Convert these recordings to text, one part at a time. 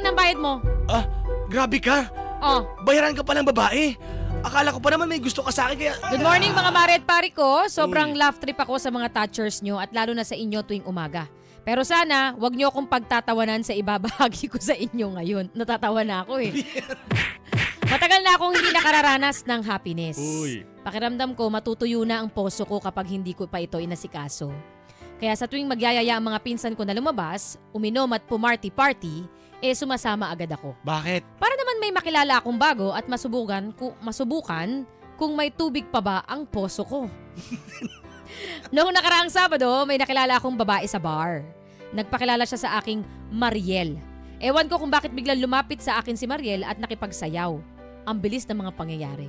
Akin ang bayad mo. Ah, grabe ka. Oh. Bayaran ka palang babae. Akala ko pa naman may gusto ka sa akin kaya... Good morning mga mare at pari ko. Sobrang laugh trip ako sa mga touchers nyo at lalo na sa inyo tuwing umaga. Pero sana, wag nyo akong pagtatawanan sa ibabahagi ko sa inyo ngayon. Natatawa na ako eh. Matagal na akong hindi nakararanas ng happiness. Uy. Pakiramdam ko matutuyo na ang poso ko kapag hindi ko pa ito inasikaso. Kaya sa tuwing magyayaya ang mga pinsan ko na lumabas, uminom at pumarty-party, eh sumasama agad ako. Bakit? Para naman may makilala akong bago at masubukan, ku, masubukan kung may tubig pa ba ang poso ko. Noong nakaraang Sabado, may nakilala akong babae sa bar. Nagpakilala siya sa aking Mariel. Ewan ko kung bakit biglang lumapit sa akin si Mariel at nakipagsayaw. Ang bilis ng mga pangyayari.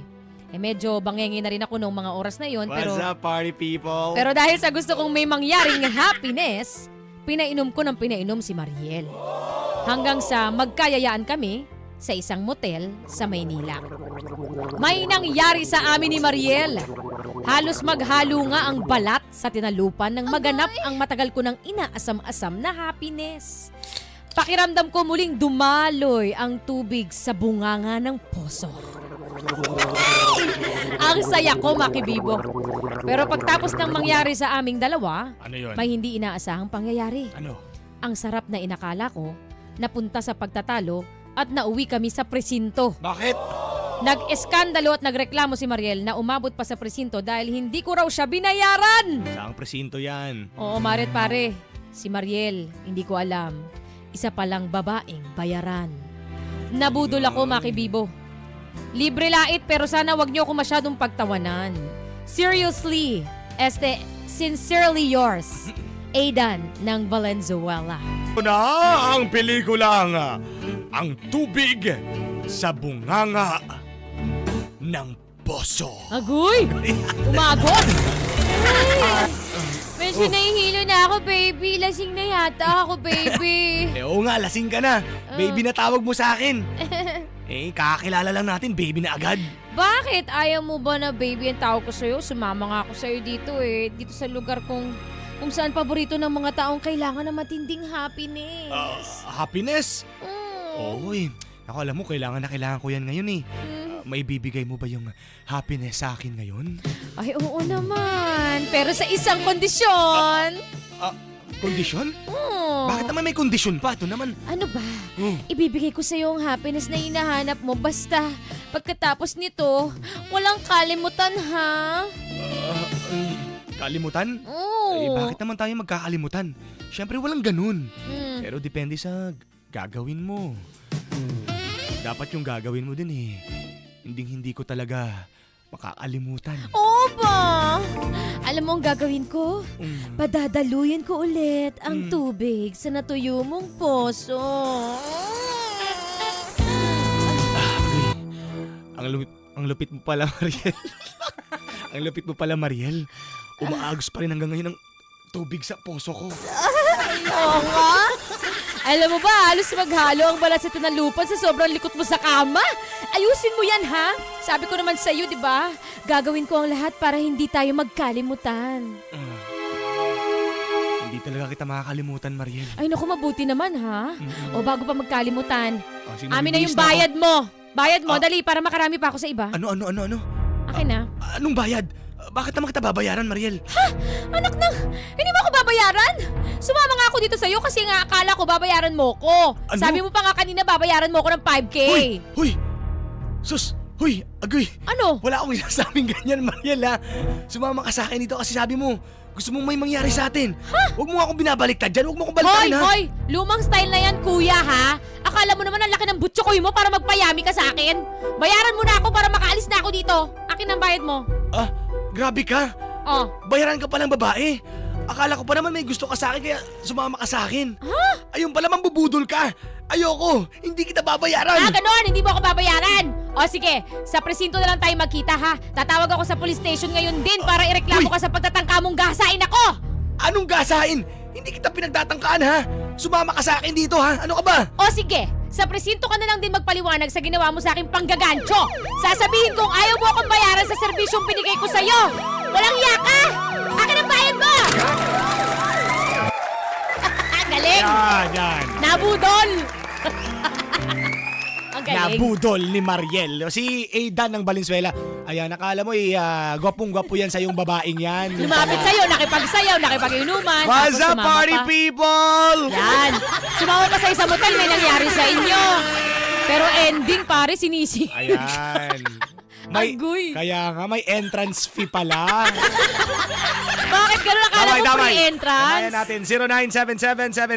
Eh medyo bangenge na rin ako noong mga oras na yon pero What's up, party people? pero dahil sa gusto kong may mangyaring happiness, pinainom ko ng pinainom si Mariel. Hanggang sa magkayayaan kami sa isang motel sa Maynila. May nangyari sa amin ni Mariel. Halos maghalo nga ang balat sa tinalupan nang maganap ang matagal ko ng inaasam-asam na happiness. Pakiramdam ko muling dumaloy ang tubig sa bunganga ng poso. ang saya ko, Makibibo. Pero pagtapos ng mangyari sa aming dalawa, Ano yun? may hindi inaasahang pangyayari. Ano? Ang sarap na inakala ko, napunta sa pagtatalo at nauwi kami sa presinto. Bakit? Nag-eskandalo at nagreklamo si Mariel na umabot pa sa presinto dahil hindi ko raw siya binayaran. Saang presinto yan? Oo, Maret pare. Si Mariel, hindi ko alam. Isa palang babaeng bayaran. Nabudol ako, Makibibo. Libre lait pero sana wag niyo ako masyadong pagtawanan. Seriously, este, sincerely yours, Aidan ng Valenzuela. Na ang pelikulang Ang Tubig sa Bunganga ng Poso. Agoy! Umagos! Ay! Medyo nahihilo na ako, baby. Lasing na yata ako, baby. Eh oo nga, lasing ka na. Baby na tawag mo sa akin. eh, kakakilala lang natin, baby na agad. Bakit? Ayaw mo ba na baby ang tawag ko sa'yo? Sumama nga ako sa'yo dito eh. Dito sa lugar kong kung saan paborito ng mga taong kailangan ng matinding happiness. Ah, happiness? Mm. Eh. Ako alam mo, kailangan na kailangan ko yan ngayon eh. Mm. Ah, may bibigay mo ba yung happiness sa akin ngayon? Ay, oo naman. Pero sa isang kondisyon. Kondisyon? Oh. Bakit naman may kondisyon pa? Ito naman. Ano ba? Oh. Ibibigay ko sa iyo ang happiness na hinahanap mo basta pagkatapos nito, walang kalimutan ha? Ah, kalimutan? Oo. Eh, bakit naman tayo magkakalimutan? Siyempre walang ganun. Mm. Pero depende sa gagawin mo. Dapat yung gagawin mo din eh. Hindi hindi ko talaga makakalimutan. Oo ba? Alam mo ang gagawin ko? Mm. Padadaluyin ko ulit ang Mm. tubig sa natuyo mong poso. Ay, ang lupit, ang lupit mo pala, Mariel. ang lupit mo pala, Mariel. Umaagos pa rin hanggang ngayon ang tubig sa poso ko. Oo nga? Alam mo ba, halos maghalo ang balat sa tinalupan sa sobrang likot mo sa kama? Ayusin mo yan, ha? Sabi ko naman sa iyo, di ba? Gagawin ko ang lahat para hindi tayo magkalimutan. Ah. hindi talaga kita makakalimutan, Mariel. Ay, naku, mabuti naman, ha? Mm-mm. O bago pa magkalimutan, sige, amin na yung ako. bayad mo. Bayad mo, Ah. dali, para makarami pa ako sa iba. Ano, ano, ano, ano? Akin na. Anong bayad? Bakit naman kita babayaran, Mariel? Anak ng, hindi mo ako babayaran? Sumama nga ako dito sa'yo kasi nga akala ko babayaran mo ko. Ano? Sabi mo pa nga kanina babayaran mo ko ng 5K. Huy! Huy! Sus! Huy! Agoy! Ano? Wala akong sinasabing ganyan, Mariel, ha? Sumama ka sa akin dito kasi sabi mo, gusto mong may mangyari sa atin. Huwag mo akong binabaliktad dyan. Huwag mo akong Hoy, ha? hoy! Lumang style na yan, kuya, ha? Akala mo naman ang laki ng butsukoy mo para magpayami ka sa akin? Bayaran mo na ako para makaalis na ako dito. Akin ang bayad mo. Ah, grabe ka. Oh, Bayaran ka palang babae. Akala ko pa naman may gusto ka sa akin kaya sumama ka sa akin. Ha? Ayun pala, mambubudol ka. Ayoko. Hindi kita babayaran. ah, ganon, hindi mo ako babayaran. O sige, sa presinto na lang tayo magkita, ha? Tatawag ako sa police station ngayon din para ireklamo Uy! ka sa pagtatangka mong gasain ako. Anong gasain? Hindi kita pinagtatangkaan, ha? Sumama ka sa akin dito, ha? Ano ka ba? O sige, sa presinto ka na lang din magpaliwanag sa ginawa mo sa aking panggagancho. Sasabihin kong ayaw mo akong bayaran sa serbisyong binigay ko sa'yo. Walang hiya ka! Akin ang bayad mo! Galing! Yan, yan. Nabudol! Galing. Nabudol ni Mariel. Si Aidan ng Valenzuela. Ayan, nakala mo, eh, ah, gwapong-gwapo yan sa yung babaeng yan. Lumapit sa'yo, nakipagsayaw, nakipag-inuman. What's up, party pa. people? Yan. Sumama pa sa isang motel, may nangyari sa inyo. Pero ending, pare, sinisi. Ayan. May, Agoy. kaya nga, may entrance fee pala. Bakit ganun? Akala mo free entrance? Damayan natin.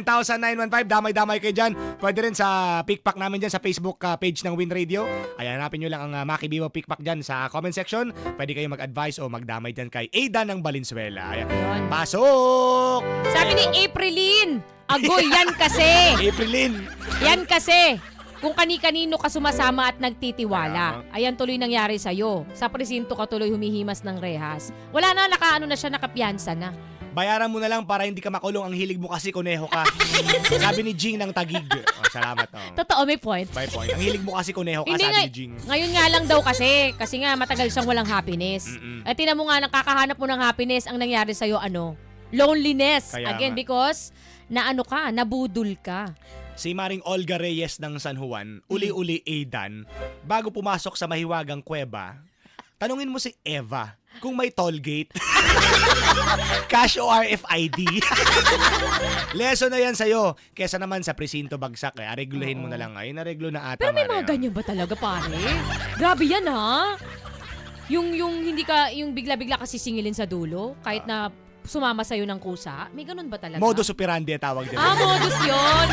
0977-7000-915. Damay-damay kayo dyan. Pwede rin sa pickpack namin dyan sa Facebook uh, page ng Win Radio. Ayan, hanapin nyo lang ang uh, Maki Bibo pickpack dyan sa comment section. Pwede kayo mag-advise o magdamay dyan kay Aidan ng Valenzuela. Ayan. Pasok! Sabi ni Aprilin, Agoy, yan kasi. Aprilin. Yan kasi. Kung kani-kanino ka sumasama at nagtitiwala. Ayan tuloy nangyari sa'yo. Sa presinto ka tuloy humihimas ng rehas. Wala na, nakaano na siya, nakapiyansa na. Bayaran mo na lang para hindi ka makulong. Ang hilig mo kasi kuneho ka. Sabi ni Jing ng Tagig. Oh, salamat. Oh. Totoo, may point. By point. Ang hilig mo kasi kuneho ka, Hindi sabi nga, ni Jing. ngayon nga lang daw kasi. Kasi nga matagal siyang walang happiness. Mm-mm. At tinan mo nga, nakakahanap mo ng happiness, ang nangyari sa'yo, ano? Loneliness. Kaya Again, nga. because na ano ka, nabudol ka. Si Maring Olga Reyes ng San Juan, uli-uli Aidan, bago pumasok sa mahiwagang kuweba, tanungin mo si Eva kung may toll gate. Cash o RFID. Lesson na yan sa'yo. Kesa naman sa presinto bagsak, eh, aregluhin mo na lang. Ay, nareglo na ata. Pero may mga ganyan ba talaga, pare? Grabe yan, ha? Yung, yung hindi ka, yung bigla-bigla kasi singilin sa dulo, kahit na sumama sa'yo ng kusa. May ganun ba talaga? Modus operandi ang tawag din. Ah, modus yun.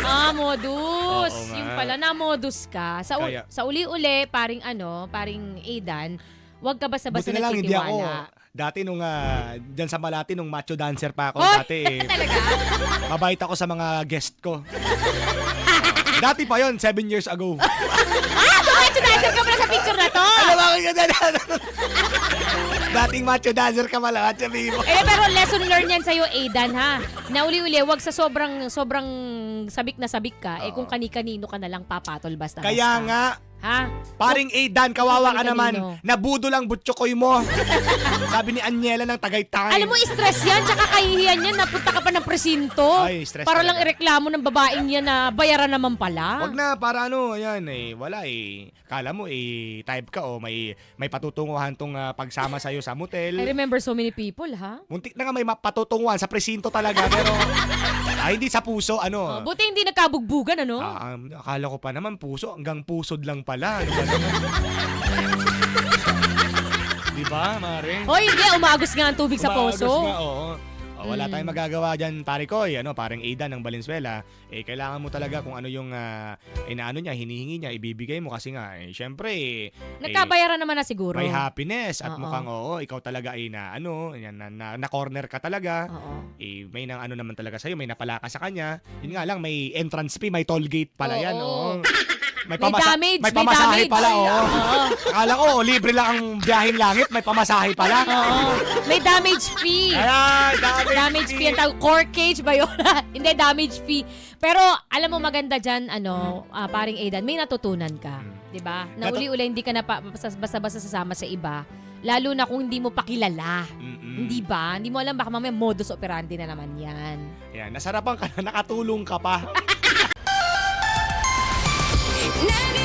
Ah, modus. Oo nga. Yung pala, na-modus ka. Sa, u- Kaya- sa uli-uli, paring ano, paring Aidan, wag ka basta-basta Buti na lang hindi ako. nagtitiwala. Dati nung uh, dyan sa Malati, nung macho dancer pa ako, Oy! dati eh, Talaga? mabait ako sa mga guest ko. dati pa yon seven years ago. ah, dancer ka pala sa picture na to. Alam mo ka dyan. Dating macho dancer ka mala, macho bibo. Eh, pero lesson learned yan sa'yo, Aidan, ha? Na uli-uli, wag sa sobrang, sobrang sabik na sabik ka, eh kung kani-kanino ka nalang papatol basta Kaya nga, Ha? paring Aidan, kawawa ka naman. Nabudo lang butchokoy mo. Sabi ni Anyela ng Tagaytay. Alam mo, stress yan, tsaka kahihiyan yan, napunta ka pa ng presinto. Ay, stress para talaga. lang ireklamo ng babaeng yan na bayaran naman pala. Wag na, para ano, ayan, eh, wala eh. Kala mo, eh, type ka o may, may patutunguhan tong ah, pagsama sa'yo sa I motel. remember so many people, ha? Muntik na nga may mapatutunguhan sa presinto talaga, pero ay, hindi sa puso, Oh, ano. buti hindi nagkabugbugan, ano? Ah, um, akala ko pa naman puso, hanggang pusod lang pala. Ano ba naman? Di ba, Mare? Hoy, hindi, umagos nga ang tubig sa Umaagos poso. nga, oo. Oh, wala Mm. tayong magagawa dyan, pare ko. eh, Ano, parang Aidan ng Valenzuela. Eh, kailangan mo talaga kung ano yung ah, inaano niya, hinihingi niya, ibibigay mo kasi nga, eh, syempre, eh, Nagkabayaran naman na siguro. may happiness at Oo. mukhang oo, ikaw talaga ay na ano, yan, na, na, na corner ka talaga. Oo. Eh, may nang ano naman talaga sa'yo, may napalaka sa kanya. Yun nga lang, may entrance fee, may toll gate pala yan. Oo. Oo. May May, pamasa- damage, may may pamasahe damage. pala, oo. Oo. Akala ko, libre lang ang biyaheng langit, may pamasahe pala. Oo. May damage fee. Ay, damage, damage fee ang tawag. Core cage ba yun? Hindi, damage fee. Pero, alam mo maganda dyan, ano, ah, paring Aidan, may natutunan ka. Hmm. 'Di ba? Na Natu- uli-uli hindi ka na pa- basta- basta-basta sasama sa iba. Lalo na kung hindi mo pa kilala. Mm-mm. Hindi ba? Hindi mo alam baka mamaya modus operandi na naman yan. Yan, nasarapan ka na, nakatulong ka pa. Na